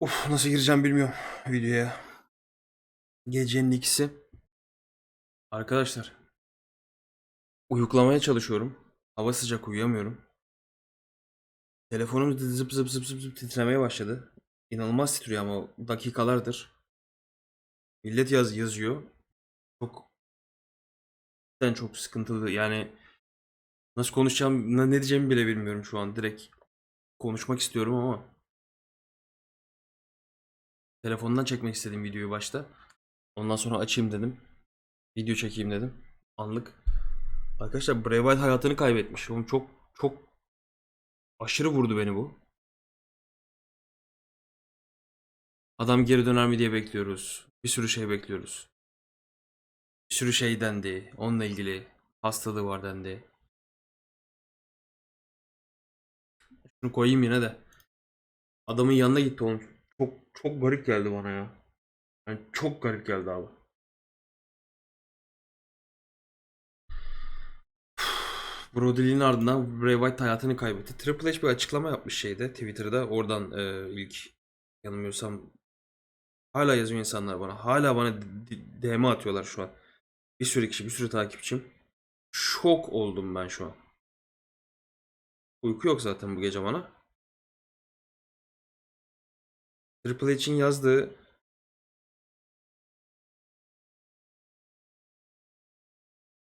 Of nasıl gireceğim bilmiyorum videoya. Gecenin ikisi. Arkadaşlar. Uyuklamaya çalışıyorum. Hava sıcak uyuyamıyorum. Telefonum zıp zıp zıp zıp zıp titremeye başladı. İnanılmaz titriyor ama dakikalardır. Millet yaz yazıyor. Çok ben çok sıkıntılı. Yani nasıl konuşacağım, ne diyeceğimi bile bilmiyorum şu an. Direkt konuşmak istiyorum ama telefondan çekmek istedim videoyu başta. Ondan sonra açayım dedim. Video çekeyim dedim. Anlık. Arkadaşlar Wyatt hayatını kaybetmiş. Oğlum çok çok aşırı vurdu beni bu. Adam geri döner mi diye bekliyoruz. Bir sürü şey bekliyoruz. Bir sürü şey dendi. Onunla ilgili hastalığı var dendi. Şunu koyayım yine de. Adamın yanına gitti oğlum. Çok garip geldi bana ya. Yani çok garip geldi abi. Brody Lee'nin ardından Bray Wyatt hayatını kaybetti. Triple H bir açıklama yapmış şeyde Twitter'da. Oradan e, ilk yanılmıyorsam hala yazıyor insanlar bana. Hala bana DM atıyorlar şu an. Bir sürü kişi, bir sürü takipçim. Şok oldum ben şu an. Uyku yok zaten bu gece bana. Triple H'in yazdığı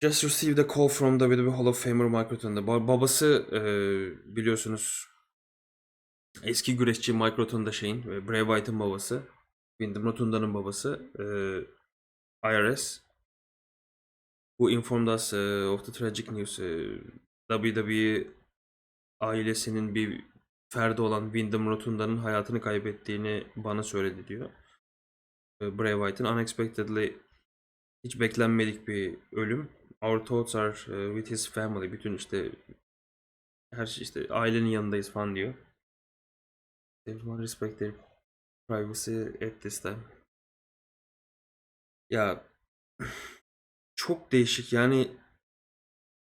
Just received a call from WWE Hall of Famer Mike Rotundo. Ba- babası e, biliyorsunuz eski güreşçi Mike Rotundo şeyin ve Bray Wyatt'ın babası. Wyndham Rotundo'nun babası e, IRS. Who informed us e, of the tragic news. E, WWE ailesinin bir ferdi olan Wyndham Rotundo'nun hayatını kaybettiğini bana söyledi diyor. E, Bray Wyatt'ın unexpectedly hiç beklenmedik bir ölüm. Our thoughts are uh, with his family. Bütün işte her şey işte ailenin yanındayız falan diyor. Everyone respect their privacy at this time. Ya çok değişik yani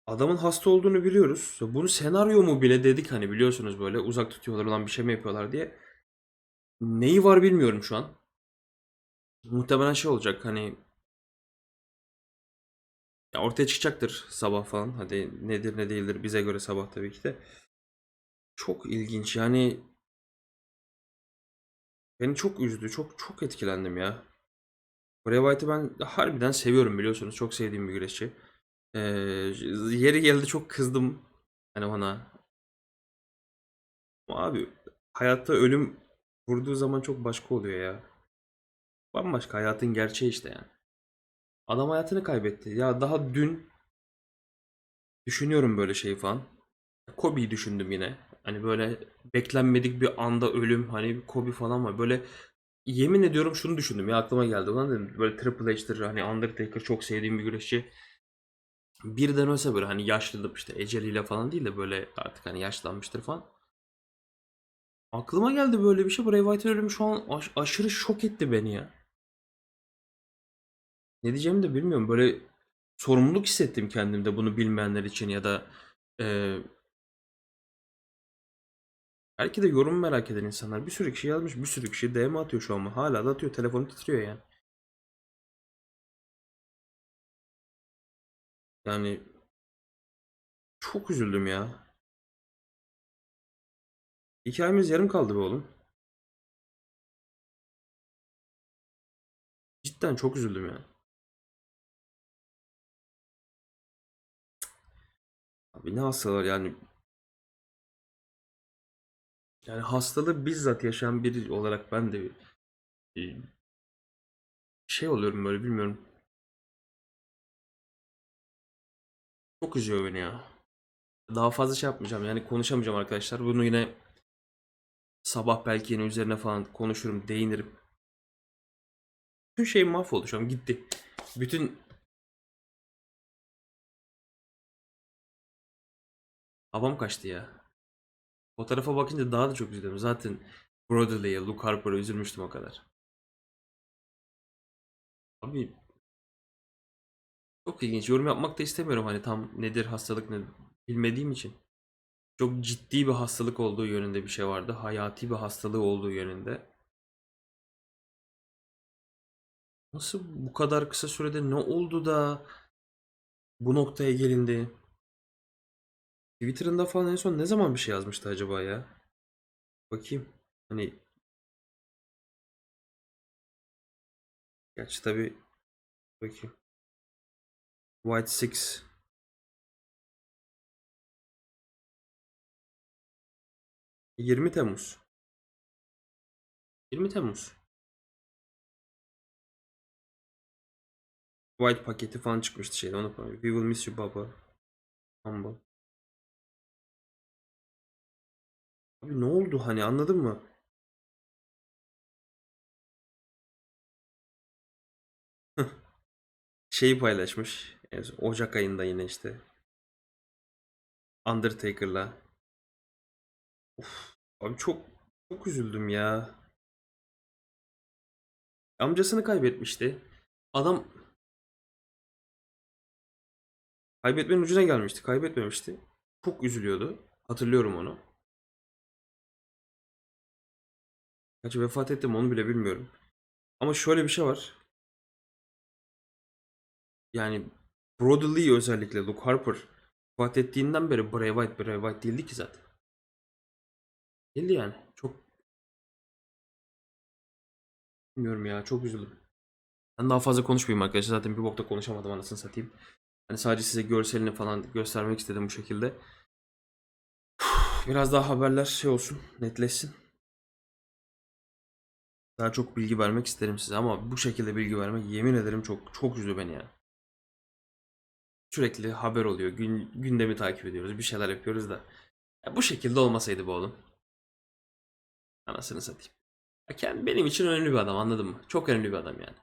adamın hasta olduğunu biliyoruz. Bunu senaryo mu bile dedik hani biliyorsunuz böyle uzak tutuyorlar olan bir şey mi yapıyorlar diye. Neyi var bilmiyorum şu an. Muhtemelen şey olacak hani ya ortaya çıkacaktır sabah falan. Hadi nedir ne değildir bize göre sabah tabii ki de. Çok ilginç yani beni çok üzdü. Çok çok etkilendim ya. Bray Wyatt'ı ben harbiden seviyorum biliyorsunuz. Çok sevdiğim bir güreşçi. Ee, yeri geldi çok kızdım hani ona. Ama abi hayatta ölüm vurduğu zaman çok başka oluyor ya. Bambaşka hayatın gerçeği işte yani. Adam hayatını kaybetti. Ya daha dün düşünüyorum böyle şey falan. Kobe'yi düşündüm yine. Hani böyle beklenmedik bir anda ölüm hani Kobe falan var. Böyle yemin ediyorum şunu düşündüm ya aklıma geldi. Ulan dedim böyle Triple H'tir hani Undertaker çok sevdiğim bir güreşçi. Birden ölse böyle hani yaşlı işte eceliyle falan değil de böyle artık hani yaşlanmıştır falan. Aklıma geldi böyle bir şey. Bray Wyatt'ın ölümü şu an aş- aşırı şok etti beni ya. Ne diyeceğimi de bilmiyorum. Böyle sorumluluk hissettim kendimde bunu bilmeyenler için ya da e, belki de yorum merak eden insanlar. Bir sürü kişi yazmış, bir sürü kişi DM atıyor şu an. Hala da atıyor. Telefonu titriyor yani. Yani çok üzüldüm ya. Hikayemiz yarım kaldı be oğlum. Cidden çok üzüldüm ya. Abi ne hastalar yani. Yani hastalığı bizzat yaşayan biri olarak ben de şey oluyorum böyle bilmiyorum. Çok üzüyor beni ya. Daha fazla şey yapmayacağım yani konuşamayacağım arkadaşlar. Bunu yine sabah belki yine üzerine falan konuşurum, değinirim. Bütün şey mahvoldu şu an gitti. Bütün havam kaçtı ya. Fotoğrafa bakınca daha da çok üzüldüm. Zaten Broadway'e, Luke Harper'a üzülmüştüm o kadar. Abi çok ilginç. Yorum yapmak da istemiyorum hani tam nedir hastalık ne bilmediğim için. Çok ciddi bir hastalık olduğu yönünde bir şey vardı. Hayati bir hastalığı olduğu yönünde. Nasıl bu kadar kısa sürede ne oldu da bu noktaya gelindi? Twitter'ında falan en son ne zaman bir şey yazmıştı acaba ya? Bakayım. Hani Gerçi tabii bakayım. White Six. ...20 Temmuz. 20 Temmuz. White paketi falan çıkmıştı şeyde onu falan. We will miss you baba. Humble. Abi ne oldu hani anladın mı? Şeyi paylaşmış. En Ocak ayında yine işte. Undertaker'la. Of, abi çok çok üzüldüm ya. Amcasını kaybetmişti. Adam kaybetmenin ucuna gelmişti. Kaybetmemişti. Çok üzülüyordu. Hatırlıyorum onu. Kaç vefat etti mi onu bile bilmiyorum. Ama şöyle bir şey var. Yani Brody Lee özellikle Luke Harper vefat ettiğinden beri Bray Wyatt Bray Wyatt değildi ki zaten. Değildi yani. Çok bilmiyorum ya. Çok üzüldüm. Ben daha fazla konuşmayayım arkadaşlar. Zaten bir bokta konuşamadım anasını satayım. Hani sadece size görselini falan göstermek istedim bu şekilde. Biraz daha haberler şey olsun, netleşsin. Daha çok bilgi vermek isterim size ama bu şekilde bilgi vermek yemin ederim çok çok üzüyor beni ya. Sürekli haber oluyor, gün, gündemi takip ediyoruz, bir şeyler yapıyoruz da. Ya bu şekilde olmasaydı bu oğlum. Anasını satayım. Ya kend- benim için önemli bir adam anladın mı? Çok önemli bir adam yani.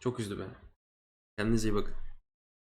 Çok üzdü beni. Kendinize iyi bakın.